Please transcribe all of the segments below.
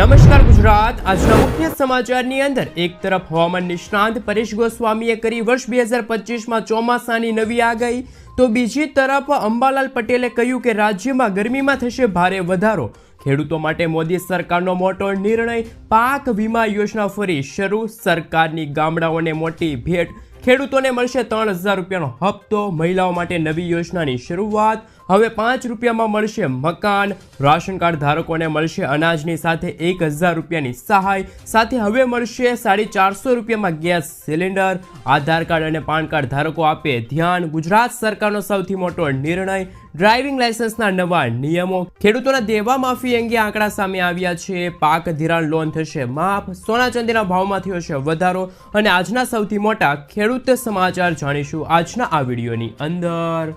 નમસ્કાર ગુજરાત. આજના મુખ્ય સમાચારની અંદર એક તરફ હવામાન નિષ્ણાંત પરેશ ગોસ્વામીએ કરી વર્ષ બે હજાર પચીસમાં ચોમાસાની નવી આગાહી. તો બીજી તરફ અંબાલાલ પટેલે કહ્યું કે રાજ્યમાં ગરમીમાં થશે ભારે વધારો. ખેડૂતો માટે મોદી સરકારનો મોટો નિર્ણય. પાક વીમા યોજના ફરી શરૂ. સરકારની ગામડાઓને મોટી ભેટ. ખેડૂતોને મળશે ત્રણ હજાર રૂપિયાનો હપ્તો. મહિલાઓ માટે નવી યોજનાની શરૂઆત. હવે પાંચ રૂપિયામાં મળશે મકાન, રાશન કાર્ડ ધારકોને મળશે અનાજની સાથે એક હજાર રૂપિયાની સહાય, સાથે હવે મળશે સાડી ચારસો રૂપિયામાં ગેસ સિલિન્ડર, આધાર કાર્ડ અને પાન કાર્ડ ધારકો આપે ધ્યાન. ગુજરાત સરકારનો સૌથી મોટો નિર્ણય, ડ્રાઇવિંગ લાયસન્સના નવા નિયમો. ખેડૂતોના દેવા માફી અંગે આંકડા સામે આવ્યા છે. પાક ધિરાણ લોન થશે માફ. સોના ચાંદીના ભાવમાં થયો છે વધારો. અને આજના સૌથી મોટા ખેડૂત સમાચાર જાણીશું આજના આ વિડીયોની અંદર.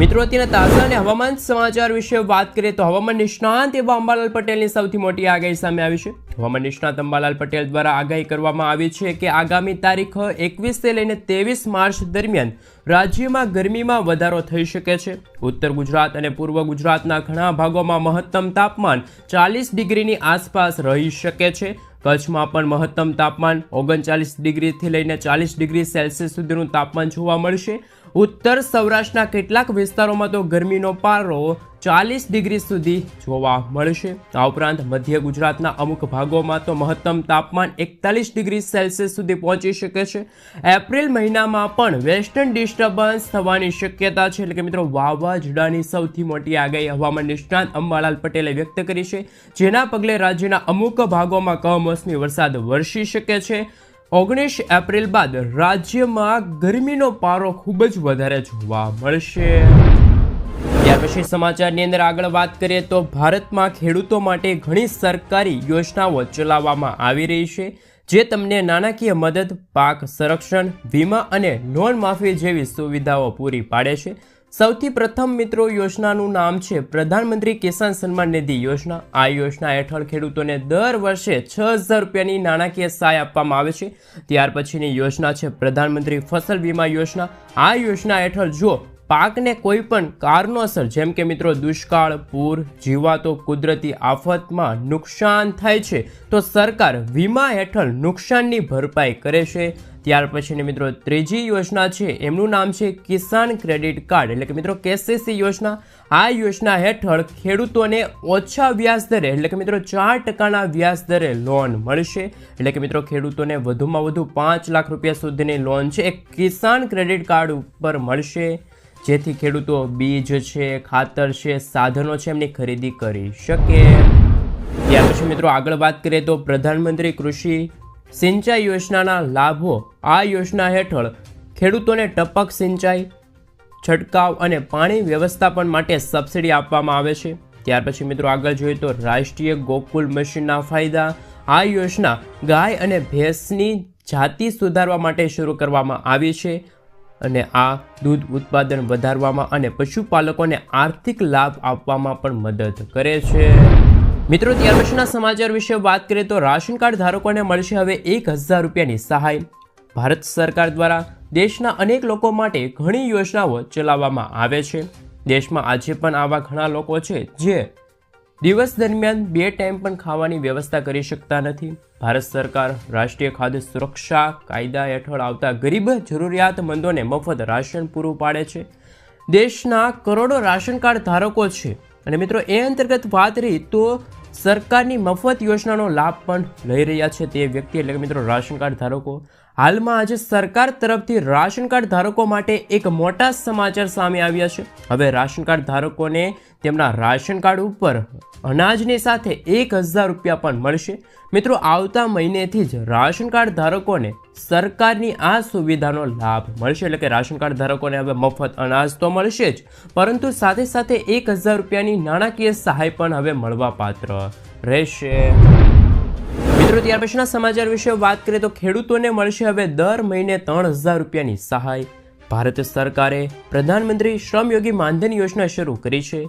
મિત્રો અત્યારના તાજા અને હવામાન સમાચાર વિશે વાત કરીએ તો હવામાન નિષ્ણાંત એવા અંબાલાલ પટેલની સૌથી મોટી આગાહી સામે આવી છે. હવામાન નિષ્ણાંત અંબાલાલ પટેલ દ્વારા આગાહી કરવામાં આવી છે કે આગામી તારીખ એકવીસથી લઈને ત્રેવીસ માર્ચ દરમિયાન રાજ્યમાં ગરમીમાં વધારો થઈ શકે છે. ઉત્તર ગુજરાત અને પૂર્વ ગુજરાતના ઘણા ભાગોમાં મહત્તમ તાપમાન ચાલીસ ડિગ્રીની આસપાસ રહી શકે છે. કચ્છમાં પણ મહત્તમ તાપમાન ઓગણચાલીસ ડિગ્રીથી લઈને ચાલીસ ડિગ્રી સેલ્સિયસ સુધીનું તાપમાન જોવા મળશે. ઉત્તર સૌરાષ્ટ્રના કેટલાક વિસ્તારોમાં તો ગરમીનો પારો ચાલીસ ડિગ્રી સુધી જોવા મળશે. આ ઉપરાંત મધ્ય ગુજરાતના અમુક ભાગોમાં તો મહત્તમ તાપમાન એકતાલીસ ડિગ્રી સેલ્સિયસ સુધી પહોંચી શકે છે. એપ્રિલ મહિનામાં પણ વેસ્ટર્ન ડિસ્ટર્બન્સ થવાની શક્યતા છે. એટલે કે મિત્રો, વાવાઝોડાની સૌથી મોટી આગાહી હવામાન નિષ્ણાંત અંબાલાલ પટેલે વ્યક્ત કરી છે. જેના પગલે રાજ્યના અમુક ભાગોમાં કમોસમી વરસાદ વરસી શકે છે. ઓગણીસ એપ્રિલ બાદ રાજ્યમાં ગરમીનો પારો ખૂબ જ વધારે જોવા મળશે. ત્યાર પછી સમાચારની અંદર આગળ વાત કરીએ તો ભારતમાં ખેડૂતો માટે ઘણી સરકારી યોજનાઓ ચલાવવામાં આવી રહી છે, જે તમને નાણાકીય મદદ, પાક સંરક્ષણ, વીમા અને લોન માફી જેવી સુવિધાઓ પૂરી પાડે છે. સૌથી પ્રથમ મિત્રો યોજનાનું નામ છે પ્રધાનમંત્રી કિસાન સન્માન નિધિ યોજના. આ યોજના હેઠળ ખેડૂતોને દર વર્ષે છ હજાર રૂપિયાની નાણાકીય સહાય આપવામાં આવે છે. ત્યાર પછીની યોજના છે પ્રધાનમંત્રી ફસલ વીમા યોજના. આ યોજના હેઠળ જો પાકને કોઈ પણ કારણોસર જેમ કે મિત્રો દુષ્કાળ, પૂર, જીવાતો, કુદરતી આફતમાં નુકસાન થાય છે, તો સરકાર વીમા હેઠળ નુકસાનની ભરપાઈ કરે છે. ત્યાર પછીની મિત્રો ત્રીજી યોજના છે, એમનું નામ છે કિસાન ક્રેડિટ કાર્ડ. એટલે કે મિત્રો કેસીસી યોજના, આ યોજના હેઠળ ખેડૂતોને ઓછા વ્યાજ દરે, એટલે કે મિત્રો ચાર ટકાના વ્યાજ દરે લોન મળશે. એટલે કે મિત્રો ખેડૂતોને વધુમાં વધુ પાંચ લાખ રૂપિયા સુધીની લોન છે એ કિસાન ક્રેડિટ કાર્ડ ઉપર મળશે. જેથી ખેડૂતો બીજ છે, ખાતર છે, સાધનો છે, એમની ખરીદી કરી શકે. ત્યાર પછી મિત્રો આગળ વાત કરીએ તો પ્રધાનમંત્રી કૃષિ સિંચાઈ યોજનાના લાભો આ યોજના હેઠળ ખેડૂતોને ટપક સિંચાઈ, છંટકાવ અને પાણી વ્યવસ્થાપન માટે સબસિડી આપવામાં આવે છે. ત્યાર પછી મિત્રો આગળ જોઈએ તો રાષ્ટ્રીય ગોકુલ મશીનના ફાયદા. આ યોજના ગાય અને ભેંસની જાતિ સુધારવા માટે શરૂ કરવામાં આવી છે અને આ દૂધ ઉત્પાદન વધારવામાં અને પશુપાલકોને આર્થિક લાભ આપવામાં પણ મદદ કરે છે. મિત્રો ત્યાર પછીના સમાચાર વિશે વાત કરીએ તો રાશન કાર્ડ ધારકોને મળશે હવે એક હજાર રૂપિયાની સહાય. ભારત સરકાર દ્વારા દેશના અનેક લોકો માટે ઘણી યોજનાઓ ચલાવવામાં આવે છે. દેશમાં આજે પણ આવા ઘણા લોકો છે જે દિવસ દરમિયાન બે ટાઈમ પણ ખાવાની વ્યવસ્થા કરી શકતા નથી. ભારત સરકાર રાષ્ટ્રીય ખાદ્ય સુરક્ષા કાયદા હેઠળ આવતા ગરીબ જરૂરિયાતમંદોને મફત રાશન પૂરું પાડે છે. દેશના કરોડો રાશન કાર્ડ ધારકો છે. અને મિત્રો, એ અંતર્ગત વાત રહી તો સરકારની મફત યોજનાનો લાભ પણ લઈ રહ્યા છે તે વ્યક્તિ, એટલે કે મિત્રો, રાશન કાર્ડ ધારકો હાલમાં આજે સરકાર તરફથી રાશન કાર્ડ ધારકો માટે એક મોટા સમાચાર સામે આવ્યા છે. હવે રાશન કાર્ડ ધારકોને તેમના રાશન કાર્ડ ઉપર અનાજની સાથે એક હજાર રૂપિયા પણ મળશે. મિત્રો, આવતા મહિનેથી જ રાશન કાર્ડ ધારકોને સરકારની આ સુવિધાનો લાભ મળશે. એટલે કે રાશન કાર્ડ ધારકોને હવે મફત અનાજ તો મળશે જ, પરંતુ સાથે સાથે એક હજાર રૂપિયાની નાણાકીય સહાય પણ હવે મળવાપાત્ર રહેશે. મિત્રો ત્યાર પછીના સમાચાર વિશે વાત કરીએ તો ખેડૂતોને મળશે હવે દર મહિને ત્રણ હજાર રૂપિયાની સહાય. ભારત સરકારે પ્રધાનમંત્રી શ્રમયોગી માનધન યોજના શરૂ કરી છે.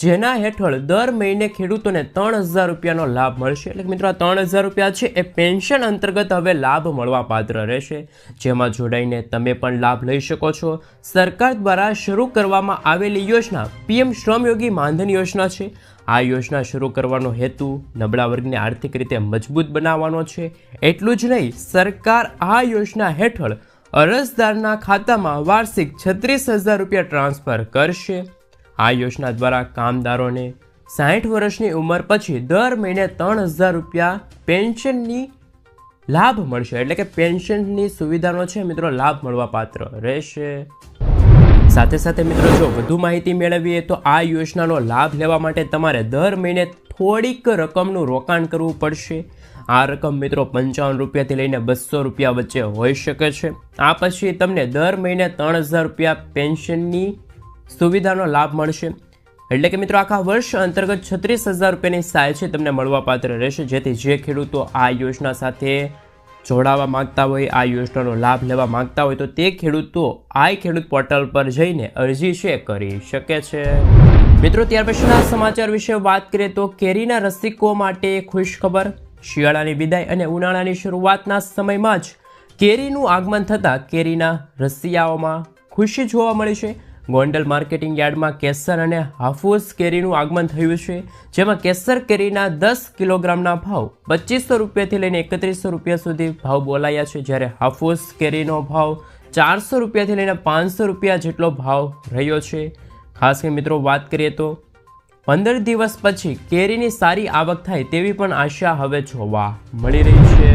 જેના હેઠળ દર મહિને ખેડૂતોને ત્રણ હજાર રૂપિયાનો લાભ મળશે. એટલે મિત્રો, આ ત્રણ હજાર રૂપિયા છે, એ પેન્શન અંતર્ગત હવે લાભ મળવા પાત્ર રહેશે. જેમાં જોડાઈને તમે પણ લાભ લઈ શકો છો. સરકાર દ્વારા શરૂ કરવામાં આવેલી યોજના પીએમ શ્રમયોગી માનધન યોજના છે. આ યોજના શરૂ કરવાનો હેતુ નબળા વર્ગને આર્થિક રીતે મજબૂત બનાવવાનો છે. એટલું જ નહીં, સરકાર આ યોજના હેઠળ અરજદારના ખાતામાં વાર્ષિક છત્રીસ હજાર રૂપિયા ટ્રાન્સફર કરશે. આ યોજના દ્વારા કામદારોને સાઠ વર્ષની ઉંમર પછી દર મહિને ત્રણ હજાર રૂપિયા પેન્શનની લાભ મળશે. એટલે કે પેન્શનની સુવિધાનો છે મિત્રો લાભ મળવા પાત્ર રહેશે. સાથે સાથે મિત્રો જો વધુ માહિતી મેળવીએ તો આ યોજનાનો લાભ લેવા માટે તમારે દર મહિને થોડીક રકમનું રોકાણ કરવું પડશે. આ રકમ મિત્રો પંચાવન રૂપિયાથી લઈને બસો રૂપિયા વચ્ચે હોઈ શકે છે. આ પછી તમને દર મહિને ત્રણ હજાર રૂપિયા પેન્શનની સુવિધાનો લાભ મળશે. એટલે કે મિત્રો, આખા વર્ષ અંતર્ગત છત્રીસ હજાર રૂપિયાની સહાય છે તમને મળવાપાત્ર રહેશે. જેથી જે ખેડૂતો આ યોજના સાથે જોડાવા માંગતા હોય, આ યોજનાનો લાભ લેવા માંગતા હોય, તો તે ખેડૂતો આ ખેડૂત પોર્ટલ પર જઈને અરજી છે કરી શકે છે. મિત્રો, ત્યાર પછીના સમાચાર વિશે વાત કરીએ તો કેરીના રસિકો માટે ખુશ ખબર શિયાળાની વિદાય અને ઉનાળાની શરૂઆતના સમયમાં જ કેરીનું આગમન થતાં કેરીના રસિયાઓમાં ખુશી જોવા મળી છે. ગોંડલ માર્કેટિંગ યાર્ડમાં કેસર અને હાફૂસ કેરીનું આગમન થયું છે, જેમાં કેસર કેરીના દસ કિલોગ્રામના ભાવ પચીસો રૂપિયાથી લઈને એકત્રીસો રૂપિયા સુધી ભાવ બોલાયા છે, જ્યારે હાફૂસ કેરીનો ભાવ ચારસો રૂપિયાથી લઈને પાંચસો રૂપિયા જેટલો ભાવ રહ્યો છે. ખાસ કરી મિત્રો વાત કરીએ તો પંદર દિવસ પછી કેરીની સારી આવક થાય તેવી પણ આશા હવે જોવા મળી રહી છે.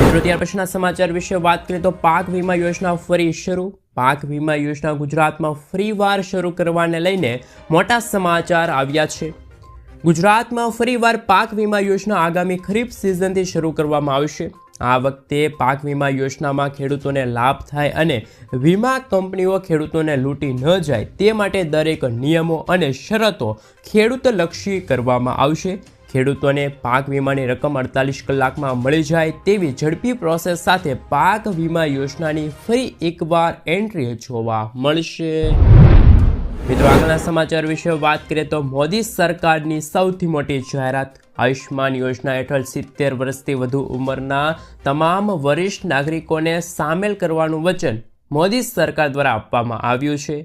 મિત્રો, ત્યાર પછીના સમાચાર વિશે વાત કરીએ તો પાક વીમા યોજના ફરી શરૂ પાક વીમા યોજના ગુજરાતમાં ફરીવાર શરૂ કરવાને લઈને મોટા સમાચાર આવ્યા છે. ગુજરાતમાં ફરીવાર પાક વીમા યોજના આગામી ખરીફ સિઝનથી શરૂ કરવામાં આવશે આ વખતે પાક વીમા યોજનામાં ખેડૂતોને લાભ થાય અને વીમા કંપનીઓ ખેડૂતોને લૂંટી ન જાય તે માટે દરેક નિયમો અને શરતો ખેડૂતલક્ષી કરવામાં આવશે. ખેડૂતોને પાક વીમાની રકમ અડતાલીસ કલાકમાં મળી જાય તેવી ઝડપી પ્રોસેસ સાથે પાક વીમા યોજનાની ફરી એકવાર એન્ટ્રી જોવા મળશે. મિત્રો, આગળના સમાચાર વિશે વાત કરીએ તો મોદી સરકારની સૌથી મોટી જાહેરાત આયુષ્માન યોજના હેઠળ સિત્તેર વર્ષથી વધુ ઉંમરના તમામ વરિષ્ઠ નાગરિકોને સામેલ કરવાનું વચન મોદી સરકાર દ્વારા આપવામાં આવ્યું છે.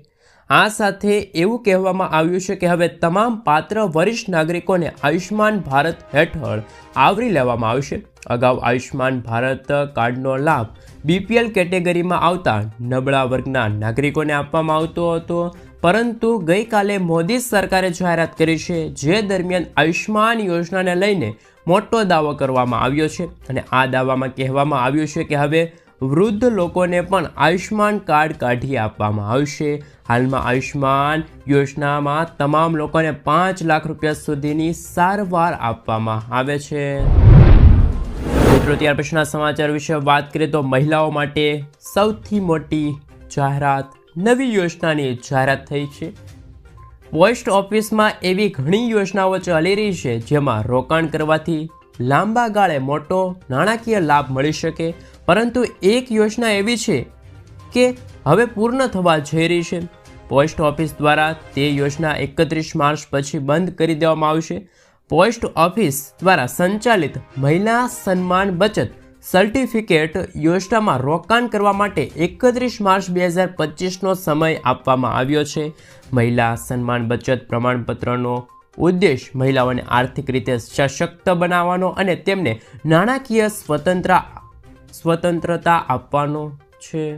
આ સાથે એવું કહેવામાં આવ્યું છે કે હવે તમામ પાત્ર વરિષ્ઠ નાગરિકોને આયુષ્માન ભારત હેઠળ આવરી લેવામાં આવશે. અગાઉ આયુષ્માન ભારત કાર્ડનો લાભ બીપીએલ કેટેગરીમાં આવતા નબળા વર્ગના નાગરિકોને આપવામાં આવતો હતો. પરંતુ ગઈકાલે મોદી સરકારે જાહેરાત કરી છે જે દરમિયાન આયુષ્માન યોજનાને લઈને મોટો દાવો કરવામાં આવ્યો છે. અને આ દાવામાં કહેવામાં આવ્યું છે કે હવે વૃદ્ધ લોકોને પણ આયુષ્માન કાર્ડ કાઢી આપવામાં આવશે. હાલમાં આયુષ્માન યોજનામાં તમામ લોકોને પાંચ લાખ રૂપિયા સુધીની સારવાર આપવામાં આવે છે. મિત્રો, ત્યાર પછીના સમાચાર વિશે વાત કરીએ તો મહિલાઓ માટે સૌથી મોટી જાહેરાત, નવી યોજનાની જાહેરાત થઈ છે. પોસ્ટ ઓફિસમાં એવી ઘણી યોજનાઓ ચાલી રહી છે જેમાં રોકાણ કરવાથી લાંબા ગાળે મોટો નાણાકીય લાભ મળી શકે. પરંતુ એક યોજના એવી છે કે હવે પૂર્ણ થવા જઈ રહી છે. પોસ્ટ ઓફિસ દ્વારા તે યોજના એકત્રીસ માર્ચ પછી બંધ કરી દેવામાં આવશે. પોસ્ટ ઓફિસ દ્વારા સંચાલિત મહિલા સન્માન બચત સર્ટિફિકેટ યોજનામાં રોકાણ કરવા માટે એકત્રીસ માર્ચ બે હજાર પચીસનો સમય આપવામાં આવ્યો છે. મહિલા સન્માન બચત પ્રમાણપત્રનો ઉદ્દેશ મહિલાઓને આર્થિક રીતે સશક્ત બનાવવાનો અને તેમને નાણાકીય સ્વતંત્ર સ્વતંત્રતા આપવાનો છે.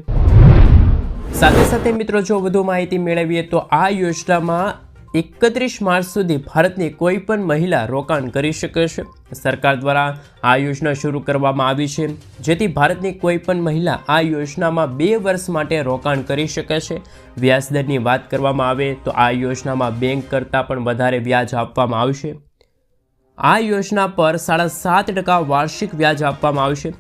સાથે સાથે મિત્રો, જો વધુ માહિતી મેળવીએ તો આ યોજનામાં એકત્રીસ માર્ચ સુધી ભારતની કોઈ પણ મહિલા રોકાણ કરી શકે છે. સરકાર દ્વારા આ યોજના શરૂ કરવામાં આવી છે. જેથી ભારતની કોઈ પણ મહિલા આ યોજનામાં બે વર્ષ માટે રોકાણ કરી શકે છે. વ્યાજદરની વાત કરવામાં આવે તો આ યોજનામાં બેંક કરતાં પણ વધારે વ્યાજ આપવામાં આવશે. આ યોજના પર સાડા સાત ટકા વાર્ષિક વ્યાજ આપવામાં આવશે.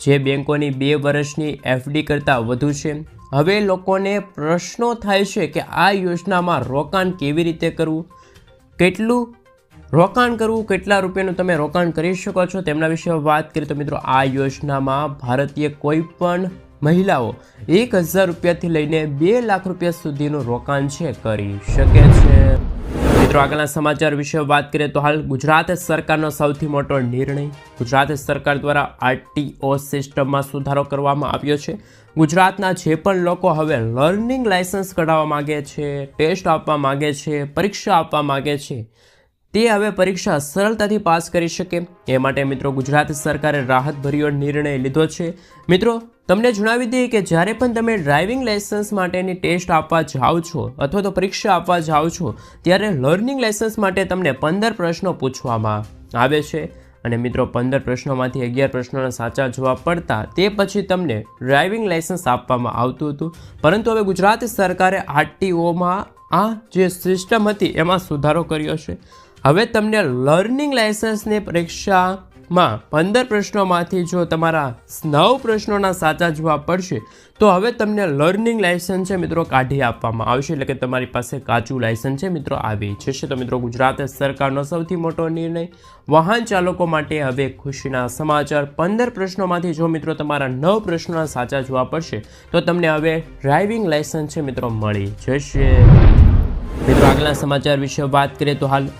જે બેંકોની બે વર્ષની એફડી કરતાં વધુ છે. હવે લોકોને પ્રશ્નો થાય છે કે આ યોજનામાં રોકાણ કેવી રીતે કરવું? કેટલું રોકાણ કરવું? કેટલા રૂપિયાનું તમે રોકાણ કરી શકો છો? તેમના વિશે વાત કરીએ તો મિત્રો, આ યોજનામાં ભારતીય કોઈ પણ મહિલાઓ એક હજાર રૂપિયાથી લઈને બે લાખ રૂપિયા સુધીનું રોકાણ છે, કરી શકે છે. મિત્રો, આગળના સમાચાર વિશે વાત કરીએ તો હાલ ગુજરાત સરકારનો સૌથી મોટો નિર્ણય ગુજરાત સરકાર દ્વારા આરટીઓ સિસ્ટમમાં સુધારો કરવામાં આવ્યો છે. ગુજરાતના જે પણ લોકો હવે લર્નિંગ લાયસન્સ કઢાવવા માગે છે, ટેસ્ટ આપવા માગે છે, પરીક્ષા આપવા માગે છે, તે હવે પરીક્ષા સરળતાથી પાસ કરી શકે. એ માટે મિત્રો ગુજરાત સરકારે રાહતભર્યો નિર્ણય લીધો છે. મિત્રો તમને જણાવી દઈએ કે જ્યારે પણ તમે ડ્રાઇવિંગ લાયસન્સ માટેની ટેસ્ટ આપવા જાઓ છો અથવા તો પરીક્ષા આપવા જાઓ છો, ત્યારે લર્નિંગ લાયસન્સ માટે તમને પંદર પ્રશ્નો પૂછવામાં આવે છે. અને મિત્રો, પંદર પ્રશ્નોમાંથી અગિયાર પ્રશ્નોના સાચા જવાબ પડતા તે પછી તમને ડ્રાઇવિંગ લાયસન્સ આપવામાં આવતું હતું. પરંતુ હવે ગુજરાત સરકારે આરટીઓમાં આ જે સિસ્ટમ હતી એમાં સુધારો કર્યો છે. હવે તમને લર્નિંગ લાયસન્સની પરીક્ષામાં પંદર પ્રશ્નોમાંથી જો તમારા નવ પ્રશ્નોના સાચા જવાબ પડશે, તો હવે તમને લર્નિંગ લાયસન્સ છે મિત્રો કાઢી આપવામાં આવશે, એટલે કે તમારી પાસે કાચું લાયસન્સ છે મિત્રો આવી જશે. તો મિત્રો ગુજરાત સરકારનો સૌથી મોટો નિર્ણય, વાહન ચાલકો માટે હવે ખુશીના સમાચાર. પંદર પ્રશ્નોમાંથી જો મિત્રો તમારા નવ પ્રશ્નોના સાચા જવાબ પડશે, તો તમને હવે ડ્રાઇવિંગ લાયસન્સ છે મિત્રો મળી જશે. મિત્રો આગલા સમાચાર વિશે વાત કરીએ તો હાલ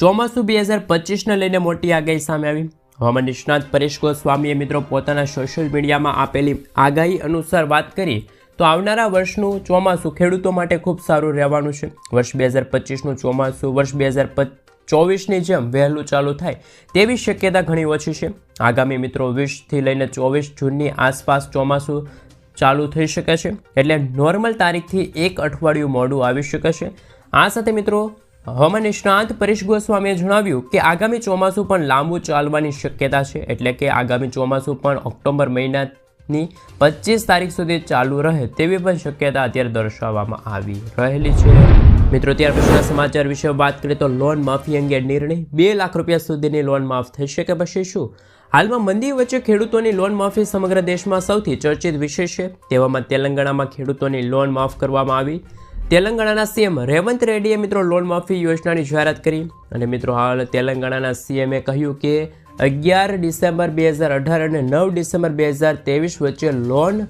ચોમાસું બે હજાર પચીસને લઈને મોટી આગાહી સામે આવી. હવામાન નિષ્ણાત પરેશ ગોસ્વામીએ મિત્રો પોતાના સોશિયલ મીડિયામાં આપેલી આગાહી અનુસાર વાત કરી, તો આવનારા વર્ષનું ચોમાસું ખેડૂતો માટે ખૂબ સારું રહેવાનું છે. વર્ષ બે હજાર પચીસનું ચોમાસું વર્ષ બે હજાર ચોવીસની જેમ વહેલું ચાલુ થાય, તેવી શક્યતા ઘણી ઓછી છે. આગામી મિત્રો વીસથી લઈને ચોવીસ જૂનની આસપાસ ચોમાસું ચાલુ થઈ શકે છે, એટલે નોર્મલ તારીખથી એક અઠવાડિયું મોડું આવી શકે છે. આ સાથે મિત્રો હવામાન નિષ્ણાંત પરેશ ગોસ્વામીએ જણાવ્યું કે આગામી ચોમાસું પણ લાંબુ ચાલવાની શક્યતા છે એટલે કે આગામી ચોમાસું પણ ઓક્ટોબર મહિનાની પચીસ તારીખ સુધી ચાલુ રહે તેવી પણ શક્યતા અત્યારે દર્શાવવામાં આવી રહેલી છે. મિત્રો, ત્યાર પછીના સમાચાર વિશે વાત કરીએ તો લોન માફી અંગે નિર્ણય બે લાખ રૂપિયા સુધીની લોન માફ થઈ શકે પછી શું? હાલમાં મંદી વચ્ચે ખેડૂતોની લોન માફી સમગ્ર દેશમાં સૌથી ચર્ચિત વિષય છે. તેવામાં તેલંગાણામાં ખેડૂતોની લોન માફ કરવામાં આવી. તેલંગાણાના સીએમ રેવંત રેડ્ડીએ મિત્રો લોન માફી યોજનાની જાહેરાત કરી. અને મિત્રો હાલ તેલંગાણાના સીએમએ કહ્યું કે અગિયાર ડિસેમ્બર બે હજાર અઢાર અને નવ ડિસેમ્બર બે હજાર ત્રેવીસ વચ્ચે લોન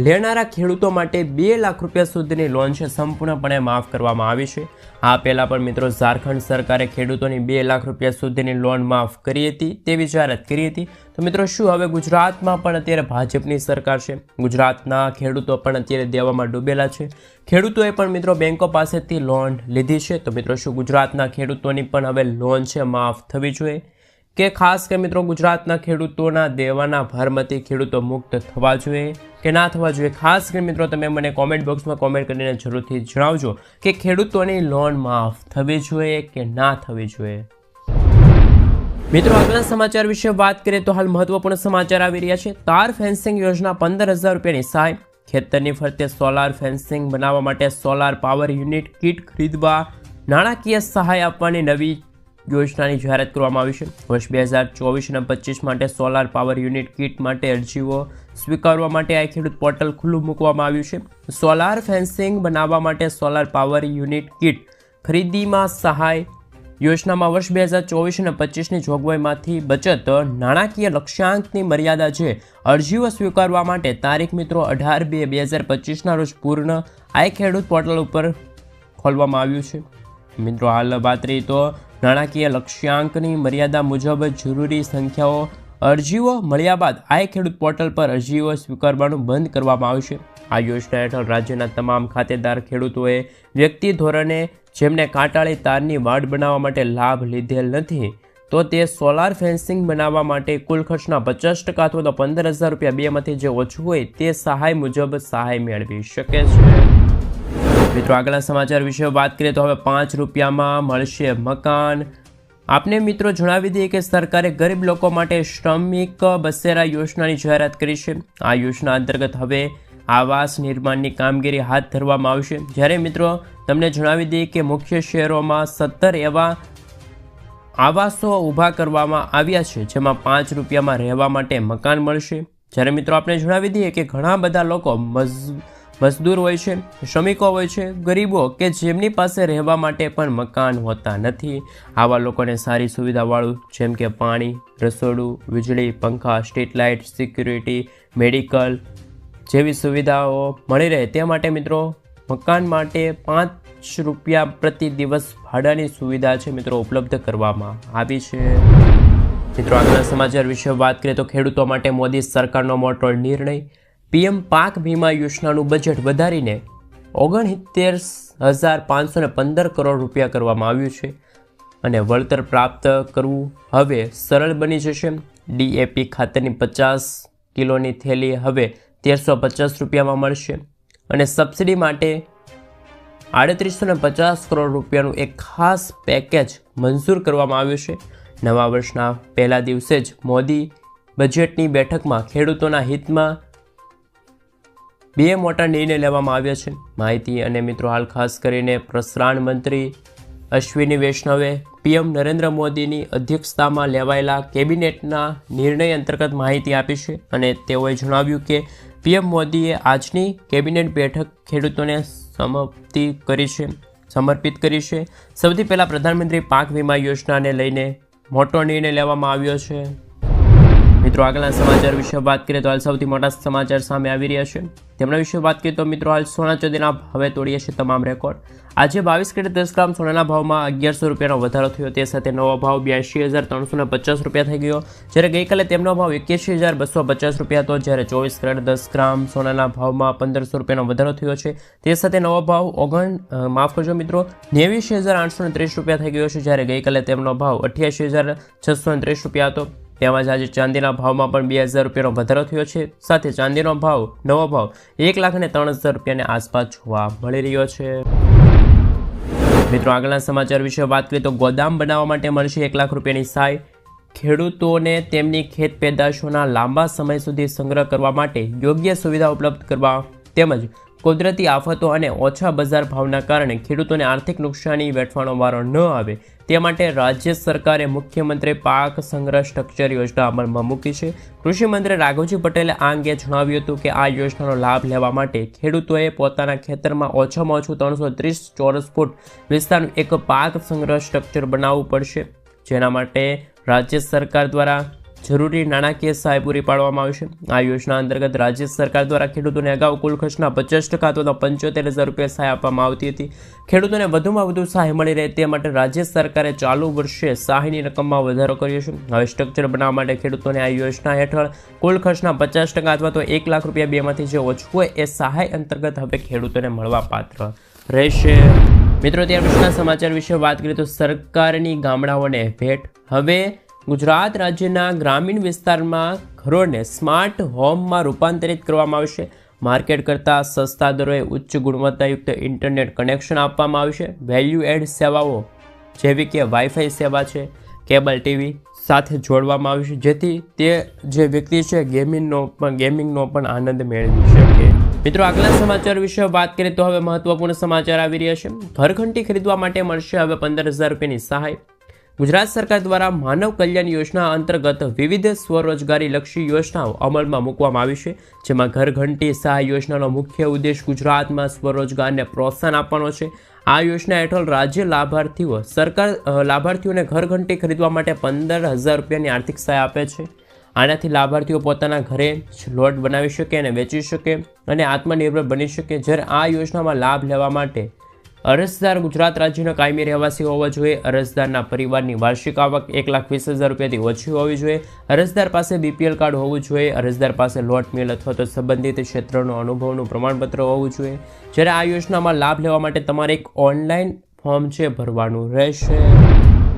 લેનારા ખેડૂતો માટે બે લાખ રૂપિયા સુધીની લોન છે, સંપૂર્ણપણે માફ કરવામાં આવી છે. આ પહેલાં પણ મિત્રો, ઝારખંડ સરકારે ખેડૂતોની બે લાખ રૂપિયા સુધીની લોન માફ કરી હતી, તેવી જાહેરાત કરી હતી. તો મિત્રો, શું હવે ગુજરાતમાં પણ અત્યારે ભાજપની સરકાર છે? ગુજરાતના ખેડૂતો પણ અત્યારે દેવામાં ડૂબેલા છે. ખેડૂતોએ પણ મિત્રો, બેંકો પાસેથી લોન લીધી છે. તો મિત્રો, શું ગુજરાતના ખેડૂતોની પણ હવે લોન છે, માફ થવી જોઈએ? કે ખાસ કે મિત્રો ગુજરાતના ખેડૂતોના દેવાના ભારમાંથી ખેડૂતો મુક્ત થવા જોઈએ કે ના થવા જોઈએ? ખાસ કરીને મિત્રો તમે મને કોમેન્ટ બોક્સમાં કોમેન્ટ કરીને જરૂરથી જણાવજો કે ખેડૂતોની લોન માફ થવી જોઈએ કે ના થવી જોઈએ? મિત્રો, આગળના સમાચાર વિશે વાત કરીએ તો હાલ મહત્વપૂર્ણ સમાચાર આવી રહ્યા છે. તાર ફેન્સિંગ યોજના પંદર હજાર રૂપિયાની સહાય. ખેતરની ફરતે સોલાર ફેન્સિંગ બનાવવા માટે સોલાર પાવર યુનિટ કિટ ખરીદવા નાણાકીય સહાય આપવાની નવી યોજનાની જાહેરાત કરવામાં આવી છે. વર્ષ બે હજાર ચોવીસ અને પચીસ માટે સોલાર પાવર યુનિટ કિટ માટે અરજીઓ સ્વીકારવા માટે આ ખેડૂત પોર્ટલ ખુલ્લું મૂકવામાં આવ્યું છે. સોલાર ફેન્સિંગ બનાવવા માટે સોલાર પાવર યુનિટ કિટ ખરીદીમાં સહાય યોજનામાં વર્ષ બે હજાર ચોવીસ અને પચીસની જોગવાઈમાંથી બચત નાણાકીય લક્ષ્યાંકની મર્યાદા છે. અરજીઓ સ્વીકારવા માટે તારીખ મિત્રો અઢાર બે બે હજાર પચીસના રોજ પૂર્ણ આઈ ખેડૂત પોર્ટલ ઉપર ખોલવામાં આવ્યું છે. મિત્રો, હાલ વાત રહી તો નાણાકીય લક્ષ્યાંકની મર્યાદા મુજબ જરૂરી સંખ્યાઓ અરજીઓ મળ્યા બાદ આઈ ખેડૂત પોર્ટલ પર અરજીઓ સ્વીકારવાનું બંધ કરવામાં આવશે. આ યોજના હેઠળ રાજ્યના તમામ ખાતેદાર ખેડૂતોએ વ્યક્તિ ધોરણે જેમને કાંટાળી તારની વાડ બનાવવા માટે લાભ લીધેલ નથી, તો તે સોલાર ફેન્સિંગ બનાવવા માટે કુલ ખર્ચના પચાસ ટકા અથવા તો પંદર હજાર રૂપિયા બેમાંથી જે ઓછું હોય તે સહાય મુજબ સહાય મેળવી શકે છે. મિત્રો, આગળના સમાચાર વિશે વાત કરીએ તો હવે પાંચ રૂપિયામાં મળશે મકાન. આપને મિત્રો જણાવી દઈએ કે સરકારે ગરીબ લોકો માટે શ્રમિક બસેરા યોજનાની જાહેરાત કરી છે. આ યોજના અંતર્ગત હવે આવાસ નિર્માણની કામગીરી હાથ ધરવામાં આવશે. જ્યારે મિત્રો, તમને જણાવી દઈએ કે મુખ્ય શહેરોમાં સત્તર એવા આવાસો ઊભા કરવામાં આવ્યા છે, જેમાં પાંચ રૂપિયામાં રહેવા માટે મકાન મળશે. જ્યારે મિત્રો આપણે જણાવી દઈએ કે ઘણા બધા લોકો મજ મજદૂર હોય છે, શ્રમિકો હોય છે, ગરીબો કે જેમની પાસે રહેવા માટે પણ મકાન હોતા નથી. આવા લોકોને સારી સુવિધાવાળું જેમ કે પાણી, રસોડું, વીજળી, પંખા, સ્ટ્રીટ લાઇટ, સિક્યુરિટી, મેડિકલ જેવી સુવિધાઓ મળી રહે. તે માટે મિત્રો, મકાન માટે પાંચ રૂપિયા પ્રતિ દિવસ ભાડાની સુવિધા છે મિત્રો ઉપલબ્ધ કરવામાં આવી છે. મિત્રો, આગળના સમાચાર વિશે વાત કરીએ તો ખેડૂતો માટે મોદી સરકારનો મોટો નિર્ણય પીએમ પાક વીમા યોજનાનું બજેટ વધારીને ઓગણસિત્તેર હજાર પાંચસો ને પંદર કરોડ રૂપિયા કરવામાં આવ્યું છે અને વળતર પ્રાપ્ત કરવું હવે સરળ બની જશે. ડીએપી ખાતરની પચાસ કિલોની થેલી હવે તેરસો પચાસ રૂપિયામાં મળશે અને સબસિડી માટે આડત્રીસો પચાસ કરોડ રૂપિયાનું એક ખાસ પેકેજ મંજૂર કરવામાં આવ્યું છે. નવા વર્ષના પહેલા દિવસે જ મોદી બજેટની બેઠકમાં ખેડૂતોના હિતમાં બે મોટા નિર્ણય લેવામાં આવ્યા છે. માહિતી અને મિત્રો હાલ ખાસ કરીને પ્રસારણ મંત્રી અશ્વિની વૈષ્ણવે પીએમ નરેન્દ્ર મોદીની અધ્યક્ષતામાં લેવાયેલા કેબિનેટના નિર્ણય અંતર્ગત માહિતી આપી છે અને તેઓએ જણાવ્યું કે પીએમ મોદીએ આજની કેબિનેટ બેઠક ખેડૂતોને સમાપ્તિ કરી છે, સમર્પિત કરી છે. સૌથી પહેલાં પ્રધાનમંત્રી પાક વીમા યોજનાને લઈને મોટો નિર્ણય લેવામાં આવ્યો છે. મિત્રો, આગળના સમાચાર વિશે વાત કરીએ તો હાલ સૌથી મોટા સમાચાર સામે આવી રહ્યા છે. તેમના વિશે વાત કરીએ તો મિત્રો, હાલ સોના ચાંદીના ભાવે તોડીએ છે તમામ રેકોર્ડ. આજે બાવીસ કેરેટ દસ ગ્રામ સોનાના ભાવમાં અગિયારસો રૂપિયાનો વધારો થયો. તે સાથે નવો ભાવ બ્યાસી હજાર ત્રણસો ને પચાસ રૂપિયા થઈ ગયો. જ્યારે ગઈકાલે તેમનો ભાવ એક્યાસી હજાર બસો પચાસ રૂપિયા હતો, જ્યારે ચોવીસ કેરેટ દસ ગ્રામ સોનાના ભાવમાં પંદરસો રૂપિયાનો વધારો થયો છે. તે સાથે નવો ભાવ ઓગણ માફ કરજો મિત્રો નેવીસી હજાર આઠસો ને ત્રીસ રૂપિયા થઈ ગયો છે. જ્યારે ગઈકાલે તેમનો ભાવ અઠ્યાસી હજાર છસો ને ત્રીસ રૂપિયા હતો. તેમજ આજે ચાંદીના ભાવમાં પણ બે હજાર રૂપિયાનો વધારો થયો છે. સાથે ચાંદીનો ભાવ, નવો ભાવ એક લાખ અને ત્રણ હજાર રૂપિયાની આસપાસ જોવા મળી રહ્યો છે. મિત્રો, આગળના સમાચાર વિશે વાત કરીએ તો ગોદામ બનાવવા માટે મળશે એક લાખ રૂપિયાની સહાય ખેડૂતોને તેમની ખેત પેદાશોના લાંબા સમય સુધી સંગ્રહ કરવા માટે યોગ્ય સુવિધા ઉપલબ્ધ કરવા તેમજ કુદરતી આફતો અને ઓછા બજાર ભાવના કારણે ખેડૂતોને આર્થિક નુકસાની વેઠવાનો વારો ન આવે તે માટે રાજ્ય સરકારે મુખ્યમંત્રી પાક સંગ્રહ સ્ટ્રક્ચર યોજના અમલમાં મૂકી છે. કૃષિમંત્રી રાઘવજી પટેલે આ અંગે જણાવ્યું હતું કે આ યોજનાનો લાભ લેવા માટે ખેડૂતોએ પોતાના ખેતરમાં ઓછામાં ઓછું ત્રણસો ત્રીસ ચોરસ ફૂટ વિસ્તારનું એક પાક સંગ્રહ સ્ટ્રક્ચર બનાવવું પડશે. જેના માટે રાજ્ય સરકાર દ્વારા જરૂરી નાણાકીય સહાય પૂરી પાડવામાં આવશે આ યોજના અંતર્ગત રાજ્ય સરકાર દ્વારા ખેડૂતોને અગાઉ કુલ ખર્ચના પચાસ ટકા અથવા પંચોતેર હજાર રૂપિયા સહાય આપવામાં આવતી હતી. ખેડૂતોને વધુમાં વધુ સહાય મળી રહે તે માટે રાજ્ય સરકારે ચાલુ વર્ષે સહાયની રકમમાં વધારો કર્યો છે. હવે સ્ટ્રક્ચર બનાવવા માટે ખેડૂતોને આ યોજના હેઠળ કુલ ખર્ચના પચાસ ટકા અથવા તો એક લાખ રૂપિયા બેમાંથી જે ઓછું હોય એ સહાય અંતર્ગત હવે ખેડૂતોને મળવા પાત્ર રહેશે. મિત્રો, ત્યાર સમાચાર વિશે વાત કરીએ તો સરકારની ગામડાઓને ભેટ. હવે ગુજરાત રાજ્યના ગ્રામીણ વિસ્તારમાં ઘરોને સ્માર્ટ હોમમાં રૂપાંતરિત કરવામાં આવશે. માર્કેટ કરતાં સસ્તા દરોએ ઉચ્ચ ગુણવત્તાયુક્ત ઇન્ટરનેટ કનેક્શન આપવામાં આવશે. વેલ્યુ એડ સેવાઓ, જેવી કે વાઈફાઈ સેવા છે, કેબલ ટીવી સાથે જોડવામાં આવશે, જેથી તે જે વ્યક્તિ છે ગેમિંગનો પણ ગેમિંગનો પણ આનંદ મેળવી શકે. મિત્રો, આગલા સમાચાર વિશે વાત કરીએ તો હવે મહત્વપૂર્ણ સમાચાર આવી રહ્યા છે. ઘરઘંટી ખરીદવા માટે મળશે હવે પંદર હજાર રૂપિયાની સહાય. ગુજરાત સરકાર દ્વારા માનવ કલ્યાણ યોજના અંતર્ગત વિવિધ સ્વરોજગારી લક્ષી યોજનાઓ અમલમાં મૂકવામાં આવી છે, જેમાં ઘર ઘંટી સહાય યોજનાનો મુખ્ય ઉદ્દેશ ગુજરાતમાં સ્વરોજગારને પ્રોત્સાહન આપવાનો છે. આ યોજના હેઠળ રાજ્ય લાભાર્થીઓ, સરકાર લાભાર્થીઓને ઘર ઘંટી ખરીદવા માટે પંદર હજાર રૂપિયાની આર્થિક સહાય આપે છે. આનાથી લાભાર્થીઓ પોતાના ઘરે જ લોટ બનાવી શકે અને વેચી શકે અને આત્મનિર્ભર બની શકે. જ્યારે આ યોજનામાં લાભ લેવા માટે અરજદાર ગુજરાત રાજ્યનો કાયમી રહેવાસી હોવો જોઈએ. અરજદારના પરિવારની વાર્ષિક આવક એક લાખ વીસ હજાર રૂપિયાથી ઓછી હોવી જોઈએ. અરજદાર પાસે બીપીએલ કાર્ડ હોવું જોઈએ. અરજદાર પાસે લોટ, મિલ અથવા તો સંબંધિત ક્ષેત્રનો અનુભવનું પ્રમાણપત્ર હોવું જોઈએ. જ્યારે આ યોજનામાં લાભ લેવા માટે તમારે એક ઓનલાઈન ફોર્મ છે ભરવાનું રહેશે.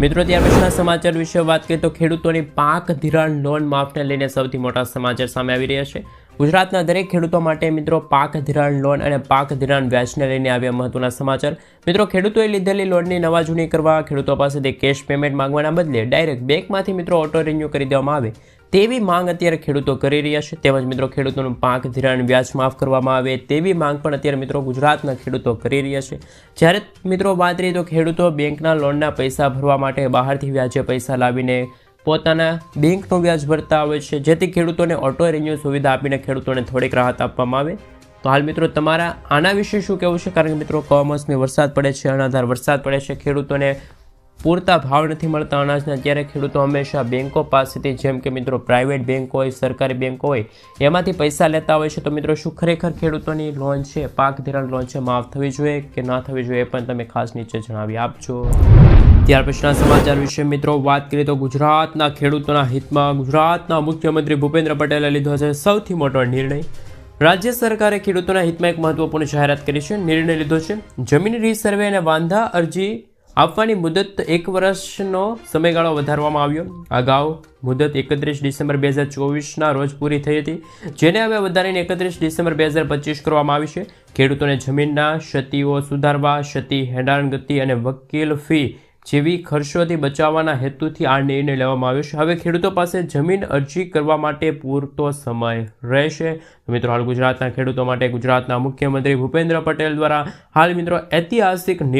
મિત્રો, ત્યાર પછીના સમાચાર વિશે વાત કરીએ તો ખેડૂતોની પાક ધિરાણ લોન માફને લઈને સૌથી મોટા સમાચાર સામે આવી રહ્યા છે. ગુજરાતના દરેક ખેડૂતો માટે મિત્રો પાક ધિરાણ લોન અને પાક ધિરાણ વ્યાજને લઈને આવ્યા મહત્વના સમાચાર. મિત્રો, ખેડૂતોએ લીધેલી લોનની નવા જૂની કરવા ખેડૂતો પાસેથી કેશ પેમેન્ટ માંગવાના બદલે ડાયરેક્ટ બેંકમાંથી મિત્રો ઓટો રિન્યૂ કરી દેવામાં આવે. તેવી માંગ અત્યારે ખેડૂતો કરી રહ્યા છે. તેમજ મિત્રો, ખેડૂતોનું પાક ધિરાણ વ્યાજ માફ કરવામાં આવે તેવી માંગ પણ અત્યારે મિત્રો ગુજરાતના ખેડૂતો કરી રહ્યા છે. જ્યારે મિત્રો વાત કરીએ તો ખેડૂતો બેંકના લોનના પૈસા ભરવા માટે બહારથી વ્યાજે પૈસા લાવીને પોતાના બેંકનું વ્યાજ ભરતા હોય છે. જેથી ખેડૂતોને ઓટો રિન્યુ સુવિધા આપીને ખેડૂતોને થોડીક રાહત આપવામાં આવે. તો હાલ મિત્રો તમારા આના વિશે શું કહેવું છે? કારણ કે મિત્રો, કમોસમી વરસાદ પડે છે, અનાધાર વરસાદ પડે છે. ખેડૂતોને પૂરતા ભાવ નથી મળતા અનાજના. ત્યારે ખેડૂતો હંમેશા બેન્કો પાસેથી, જેમ કે મિત્રો પ્રાઇવેટ બેંક હોય, સરકારી બેંક હોય, એમાંથી પૈસા લેતા હોય છે. તો મિત્રો, શું ખરેખર ખેડૂતોની લોન છે? પાક ધિરાણ લોન છે? માફ થવી જોઈએ કે ના થવી જોઈએ એ પણ તમે ખાસ નીચે જણાવી આપજો. ત્યાર પછીના સમાચાર વિશે મિત્રો વાત કરીએ તો ગુજરાતના ખેડૂતોના હિતમાં. ગુજરાતના મુખ્યમંત્રી ભૂપેન્દ્ર પટેલે લીધો છે સૌથી મોટો નિર્ણય. રાજ્ય સરકારે ખેડૂતોના હિતમાં એક મહત્વપૂર્ણ જાહેરાત કરી છે. નિર્ણય લીધો છે જમીન રીસર્વે અને વાંધા અરજી આપવાની મુદત એક વર્ષનો સમયગાળો વધારવામાં આવ્યો. અગાઉ મુદત એકત્રીસ ડિસેમ્બર બે હજાર ચોવીસના રોજ પૂરી થઈ હતી. જેને હવે વધારીને એકત્રીસ ડિસેમ્બર બે હજાર પચીસ કરવામાં આવી છે. ખેડૂતોને જમીનના ક્ષતિઓ સુધારવા, ક્ષતિ હેડાણગતિ અને વકીલ ફી જેવી ખર્ચોથી બચાવવાના હેતુથી આ નિર્ણય લેવામાં આવ્યો છે. હવે ખેડૂતો પાસે જમીન અરજી કરવા માટે પૂરતો સમય રહેશે. મિત્રો, હાલ ગુજરાતના ખેડૂતો માટે ગુજરાતના મુખ્યમંત્રી ભૂપેન્દ્ર પટેલ દ્વારા હાલ મિત્રો ઐતિહાસિક